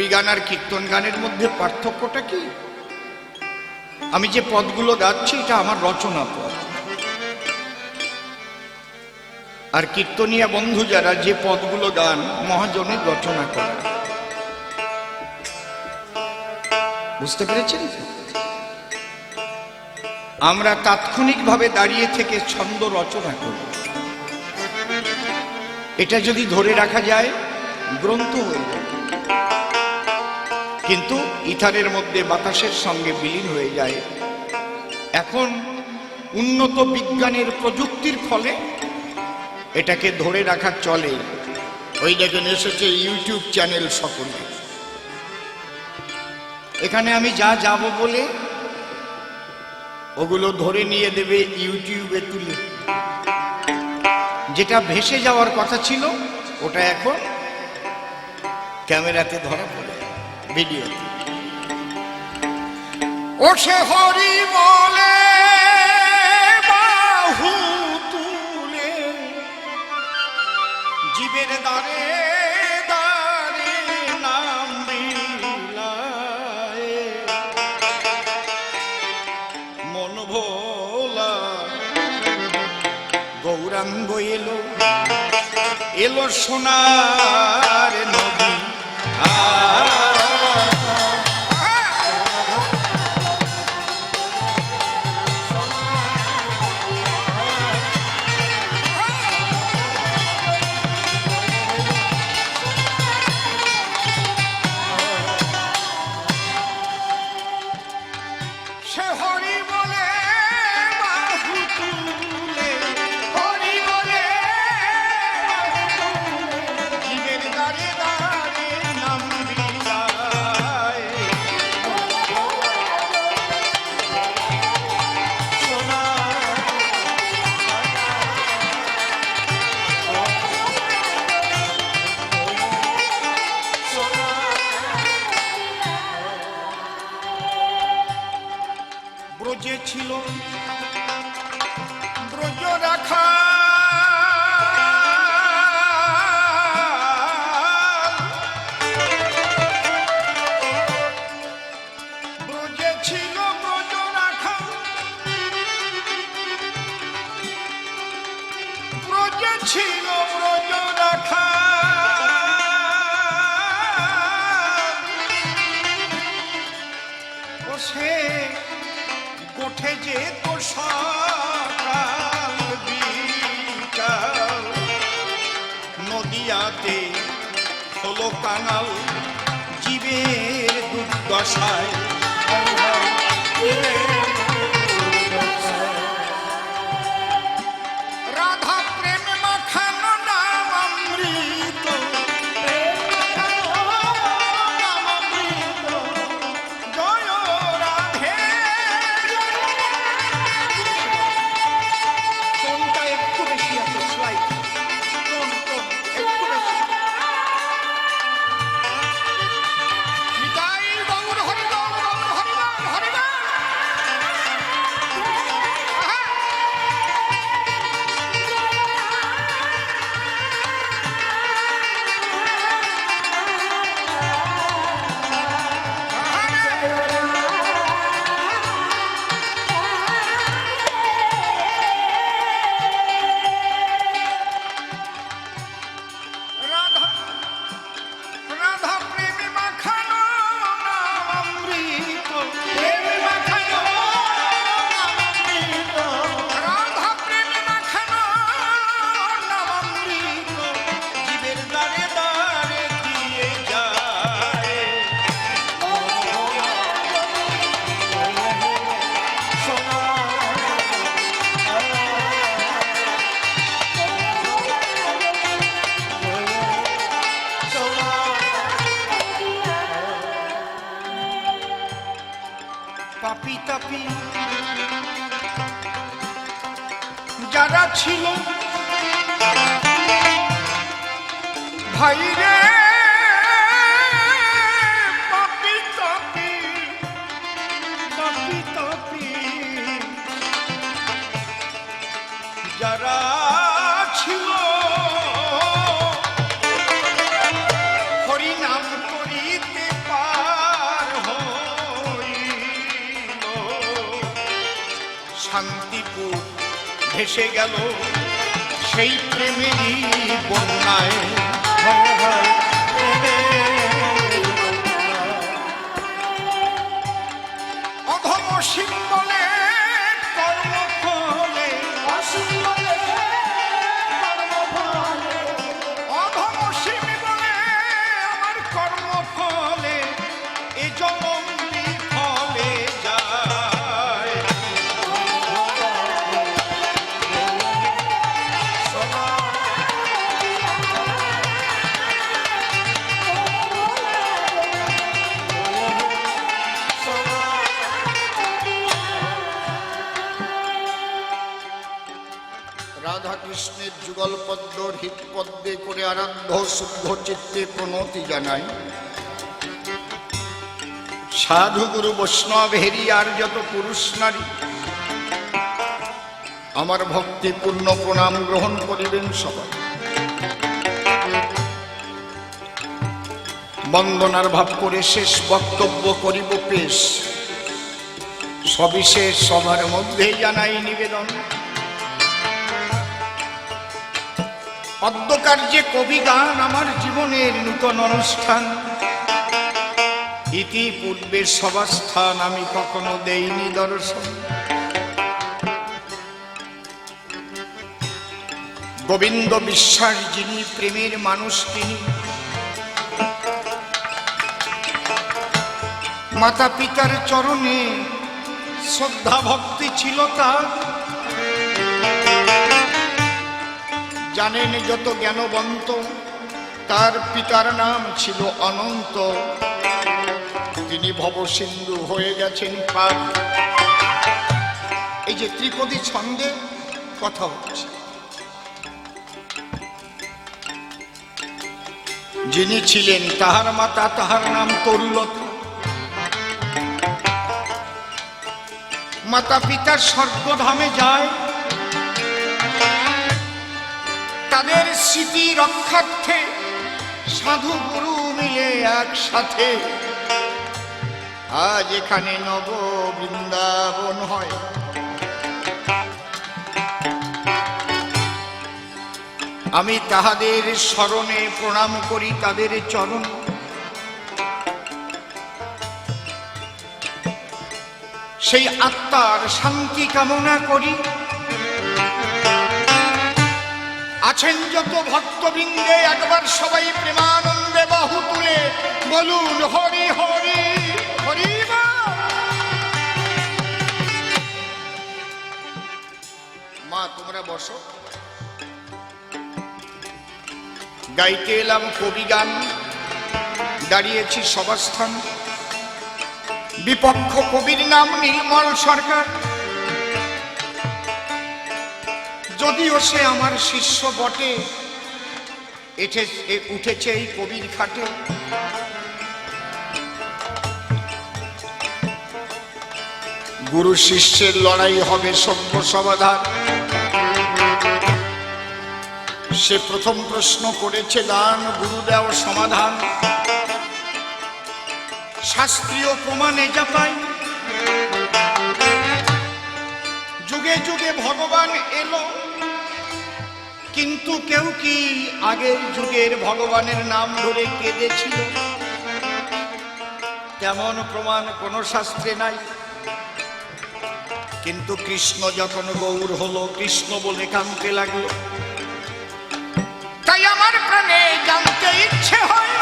কবি গান আর কীর্তন গানের মধ্যে পার্থক্যটা কি? আমি যে পদগুলো গাচ্ছি, এটা আমার রচনা পদ। আর কীর্তনিয়া বন্ধু যারা, যে পদগুলো গান মহাজনের রচনা করা বুঝতে পেরেছেন? আমরা তাৎক্ষণিকভাবে দাঁড়িয়ে থেকে ছন্দ রচনা করি। এটা যদি ধরে রাখা যায়, গ্রন্থ হয়ে যায়। কিন্তু ইথারের মধ্যে বাতাসের সঙ্গে বিলীন হয়ে যায়। এখন উন্নত বিজ্ঞানের প্রযুক্তির ফলে এটাকে ধরে রাখা চলে। ওই দেখেন, এসেছে ইউটিউব চ্যানেল সকলে। এখানে আমি যা যাব বলে ওগুলো ধরে নিয়ে দেবে ইউটিউবে তুলে। যেটা ভেসে যাওয়ার কথা ছিল, ওটা এখন ক্যামেরাতে ধরা পড়ে। ভিডিও ও সে হরি বলে, বাহু তুলে। জীবের দ্বারে দ্বারে নাম গৌরাঙ্গ এলো এলো সোনার নদী ও কোঠে যে তোর নদিয়াতে হলো কাঙাল জীবের দুর্দশায়। পাপি তাপি। যারা ছিল ভাই ভেসে গেল সেই প্রেমেরই বন্যায়। অধম সিম্বলে পদ্ম করে আরাধ্য শুদ্ধ চিত্তে প্রণতি জানাই। সাধু গুরু বৈষ্ণব হেরি আর যত পুরুষ নারী, আমার ভক্তি পূর্ণ প্রণাম গ্রহণ করিবেন সবাই। বন্দনার ভাব করে শেষ বক্তব্য করিব পেশ। সবিশেষ সবার মধ্যে জানাই নিবেদন। পদ্মকার্যে কবি গান আমার জীবনের নূতন অনুষ্ঠান। ইতিপূর্বের সবাস্থান আমি কখনো দেইনি দর্শন। গোবিন্দ বিশ্বাস যিনি, প্রেমের মানুষ তিনি। মাতা পিতার চরণে শ্রদ্ধা ভক্তি ছিল তার। জানেন যত জ্ঞানবন্ত। তার পিতার নাম ছিল অনন্ত। তিনি ভবসিন্ধু হয়ে গেছেন পার এই যে ত্রিপদী ছন্দে কথা হচ্ছে। যিনি ছিলেন তাহার মাতা, তাহার নাম তরুলতা। মাতা পিতার স্বর্গধামে যায়। তাদের স্মৃতি রক্ষার্থে সাধু গুরু মিলে একসাথে। আজ এখানে নব বৃন্দাবন হয়। আমি তাহাদের স্মরণে প্রণাম করি তাদের চরণ। সেই আত্মার শান্তি কামনা করি। যত ভক্তবৃন্দে একবার সবাই প্রেমানন্দে বাহু তুলে বলুন, হরি হরি হরি মা, তোমরা বসো। গাইতে এলাম কবি গান, দাঁড়িয়েছি সবাস্থান বিপক্ষ কবির নাম নির্মল সরকার। যদিও সে আমার শিষ্য বটে, এঠে উঠেছে এই কবির খাটে গুরু শিষ্যের লড়াই হবে সভ্য সমাধান। সে প্রথম প্রশ্ন করেছে, দান গুরুদেও সমাধান। শাস্ত্রীয় প্রমাণে যা পাই। যুগে যুগে ভগবান এলো কিন্তু কেউ কি আগের যুগের ভগবানের নাম ধরে কেঁদেছিল? তেমন প্রমাণ কোন শাস্ত্রে নাই। কিন্তু কৃষ্ণ যখন গৌর হলো, কৃষ্ণ বলে কাঁদতে লাগল। তাই আমার প্রাণে জানতে ইচ্ছে হয়।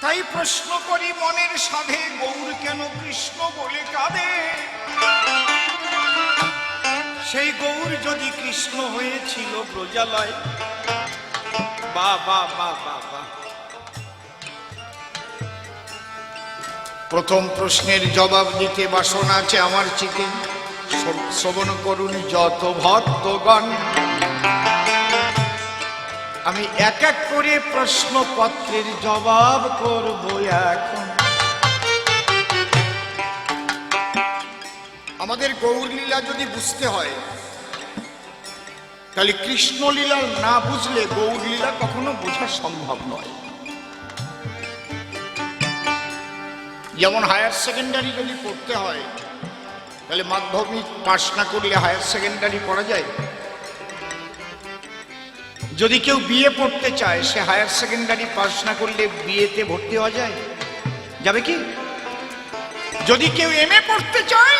তাই প্রশ্ন করি, মনের সাধে গৌর কেন কৃষ্ণ বলে কাঁদে? সেই গৌর যদি কৃষ্ণ হয়েছিল প্রজালয়। বা বা বা বা বা। প্রথম প্রশ্নের জবাব দিতে বাসনা আছে আমার শ্র- শ্রবণ করুন যত ভক্তগণ। আমি এক এক করে প্রশ্নপত্রের জবাব করব এখন। গৌরলীলা যদি বুঝতে হয়, তাহলে কৃষ্ণলীলা না বুঝলে গৌরলীলা কখনো বোঝা সম্ভব নয়। যেমন হায়ার সেকেন্ডারি যদি পড়তে হয়, তাহলে মাধ্যমিক পাশ না করলে হায়ার সেকেন্ডারি পড়া যায়? যদি কেউ বিয়ে পড়তে চায়, সে হায়ার সেকেন্ডারি পাস না করলে বিয়েতে ভর্তি হওয়া যায়? যাবে কি? যদি কেউ এম এ পড়তে চায়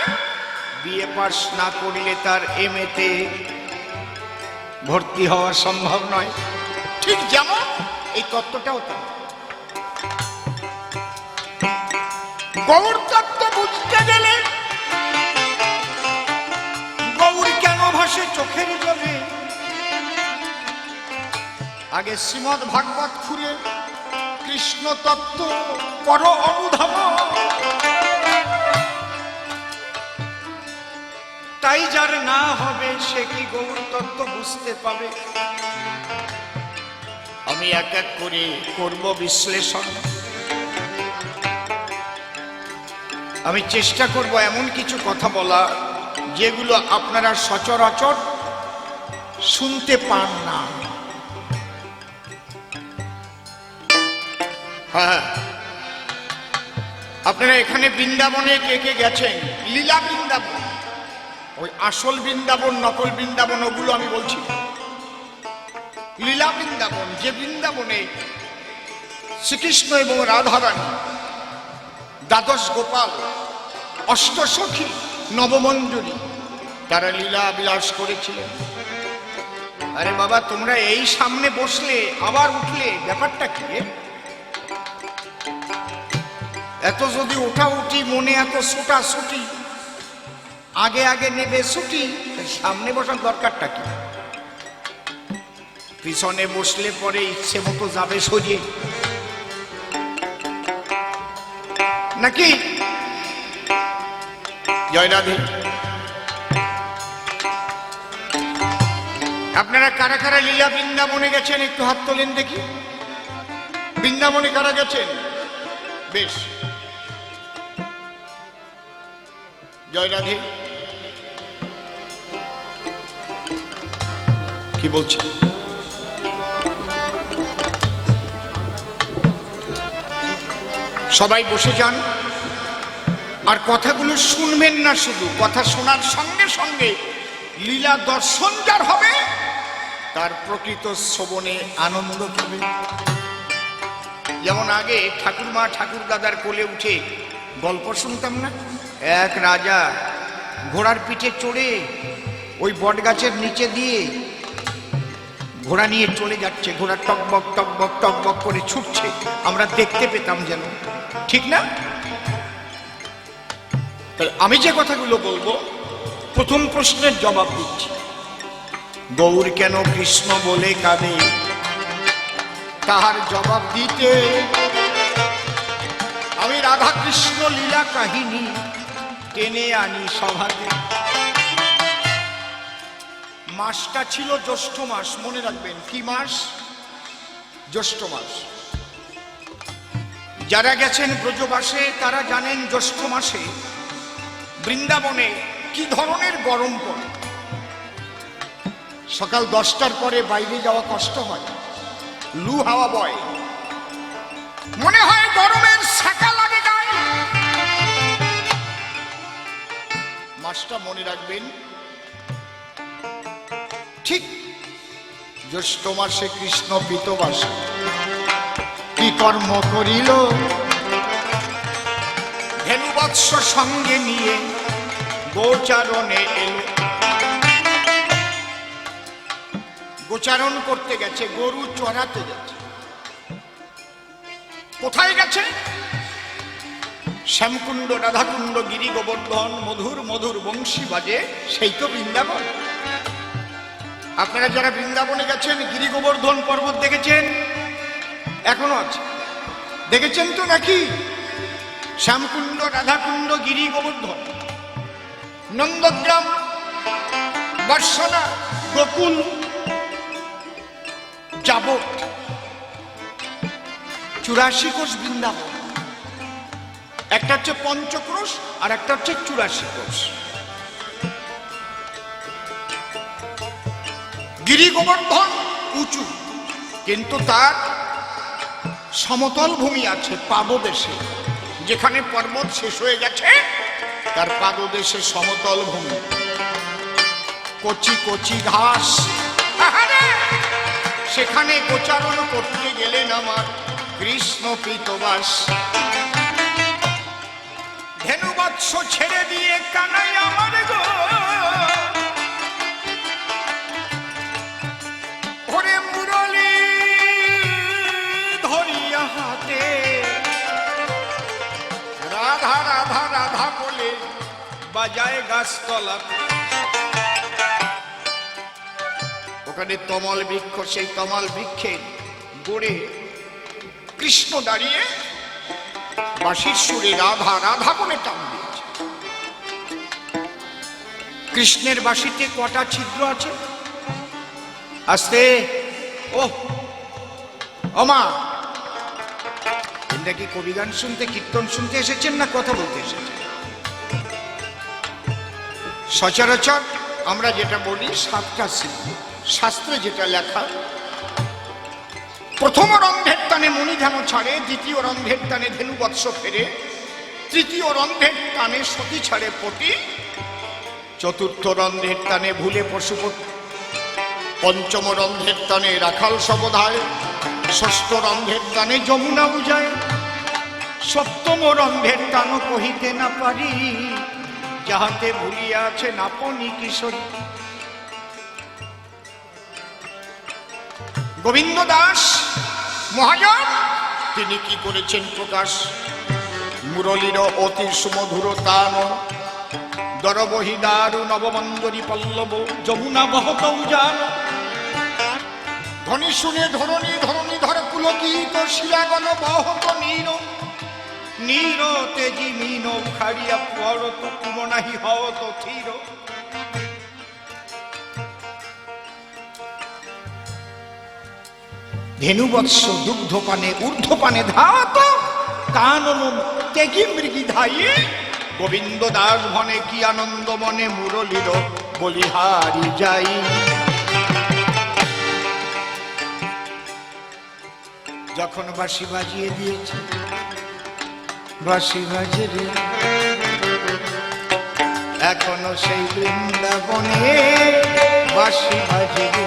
বিয়ে পাস না করলে তার এম তে ভর্তি হওয়া সম্ভব নয়। ঠিক যেমন এই তত্ত্বটাও তা গৌর তত্ত্ব বুঝতে গেলে গৌর কেন ভাসে চোখের জলে? আগে শ্রীমদ ভাগবত খুলে কৃষ্ণ তত্ত্ব পর অনুধাব তাই যার না হবে, সে কি গৌর তত্ত্ব বুঝতে পাবে আমি এক এক করে করব বিশ্লেষণ। আমি চেষ্টা করব এমন কিছু কথা বলা, যেগুলো আপনারা সচরাচর শুনতে পান না। হ্যাঁ। আপনারা এখানে বৃন্দাবনে কে কে গেছেন? লীলা বৃন্দাবন। ওই আসল বৃন্দাবন, নকল বৃন্দাবন, ওগুলো আমি বলছি লীলা বৃন্দাবন, যে বৃন্দাবনে শ্রীকৃষ্ণ এবং রাধারানী, দ্বাদশ গোপাল, অষ্টসখী, নবমঞ্জুরি, তারা লীলা বিলাস করেছিলেন। আরে বাবা, তোমরা এই সামনে বসলে, আবার উঠলে, ব্যাপারটা কি এত যদি ওঠা উঠি মনে এত ছোটা ছুটি আগে আগে নেবে ছুটি সামনে বসার দরকারটা কি? পিছনে বসলে পরে ইচ্ছে মতো যাবে সরিয়ে। নাকি? জয় রাধে। আপনারা কারা কারা লীলা বৃন্দাবনে গেছেন? একটু হাত তোলেন দেখি। বৃন্দাবনে কারা গেছেন? বেশ। জয় কি বলছে? সবাই বসে যান। আর কথাগুলো শুনবেন না শুধু, কথা শোনার সঙ্গে সঙ্গে লীলা দর্শন যার হবে, তার প্রকৃত শ্রবণে আনন্দ পাবে। যেমন আগে ঠাকুরমা ঠাকুর দাদার কোলে উঠে গল্প শুনতাম না? এক রাজা ঘোড়ার পিঠে চড়ে ওই বট গাছের নিচে দিয়ে ঘোড়া নিয়ে চলে যাচ্ছে, ঘোড়া টকবক টকবক টকবক করে ছুটছে। আমরা দেখতে পেতাম যেন। ঠিক না? আমি যে কথাগুলো বলব, প্রথম প্রশ্নের জবাব দিচ্ছি। গৌর কেন কৃষ্ণ বলে কাঁদে? তাহার জবাব দিতে, আমি রাধা কৃষ্ণ লীলা কাহিনী টেনে আনি সভাতে। মাসটা ছিল জ্যৈষ্ঠ মাস, মনে রাখবেন, কি মাস? জ্যৈষ্ঠ মাস। যারা গেছেন ব্রজবাসে, তারা জানেন জ্যৈষ্ঠ মাসে বৃন্দাবনে কি ধরনের গরম পড়ে। সকাল দশটার পরে বাইরে যাওয়া কষ্ট হয়। লু হাওয়া বয়। মনে হয় গরমের শাখা লাগে গায়ে। মাসটা মনে রাখবেন জ্যৈষ্ঠ মাসে কৃষ্ণ পিতবাসে। কি কর্ম করিল? সঙ্গে নিয়ে গোচারণে এলো। গোচারণ করতে গেছে, গরু চড়াতে গেছে। কোথায় গেছে? শ্যামকুণ্ড, রাধাকুণ্ড গিরি গোবর্ধন মধুর মধুর বংশী বাজে, সেই তো বৃন্দাবন। আপনারা যারা বৃন্দাবনে গেছেন গিরি গোবর্ধন পর্বত দেখেছেন? এখনও আছে। দেখেছেন তো নাকি? শ্যামকুণ্ড, রাধাকুণ্ড গিরি গোবর্ধন নন্দগ্রাম বর্ষনা গোকুল যাবত চুরাশি কোষ বৃন্দাবন। একটা হচ্ছে পঞ্চক্রোশ আর একটা হচ্ছে চুরাশি কোষ। গিরি গোবর্ধন উঁচু, কিন্তু তার সমতল ভূমি আছে পাবদেশে যেখানে পর্বত শেষ হয়ে গেছে, তার পাদদেশে সমতল ভূমি। কচি কচি ঘাস। সেখানে গোচারণ করতে গেলেন আমার কৃষ্ণ পিতবাস ধেনুবৎস ছেড়ে দিয়ে কানাই আমার গো। বাজায় গাছতলা। ওখানে তমল বৃক্ষ, সেই তমল বৃক্ষের গোড়ে কৃষ্ণ দাঁড়িয়ে বাঁশির সুরে রাধা রাধা বলে টান দিয়েছে। কৃষ্ণের বাঁশিতে কটা ছিদ্র আছে? আস্তে। ও ওমা এটা কি কবিগান শুনতে, কীর্তন শুনতে এসেছেন না কথা বলতে এসেছেন? সচরাচর আমরা যেটা বলি সাতটা সিদ্ধ শাস্ত্রে যেটা লেখা, প্রথম রন্ধের টানে মণিধান ছাড়ে, দ্বিতীয় রন্ধের টানে ধেনু বৎস ফেরে, তৃতীয় রন্ধের টানে সতী ছাড়ে পটি, চতুর্থ রন্ধের টানে ভুলে পশুপতি পঞ্চম রন্ধের টানে রাখাল সবধায় ষষ্ঠ রন্ধের টানে যমুনা বুঝায় সপ্তম রন্ধের টান কহিতে না পারি। যাহাতে ভুলিয়া আছে নাপনি কিশোরী। গোবিন্দ দাস, মহাজন, তিনি কি করেছেন প্রকাশ? মুরলীর অতি সুমধুর তান দরবহি দারু নবমঞ্জরি পল্লব, যমুনা বহত উজান ধ্বনি শুনে ধরণী ধরণী ধর পুলকিত শিলাগণ বহত নীর নীর তেজি মীন খাড়িয়া পরত কুমনাহি হত থির ধেনুবৎস দুগ্ধপানে, ঊর্ধ্বপানে ধাত, কানন তেগি মৃগি ধাইয়ে গোবিন্দ দাস ভনে কি আনন্দ মনে মুরলীর বলিহারি যাই। যখন বাঁশি বাজিয়ে দিয়েছে বাঁশি বাজে রে। এখনও সেই বৃন্দাবনে বাঁশি বাজে রে।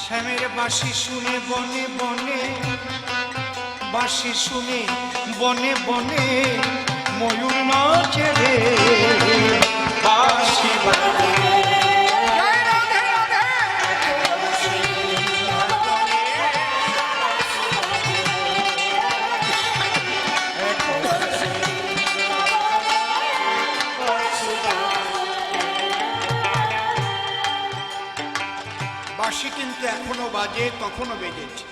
শ্যামের বাঁশি শুনে বনে বনে বাঁশি শুনে বনে বনে ময়ূর নাচে রে রাধে। বাঁশি কিন্তু এখনও বাজে তখনও বেজেছে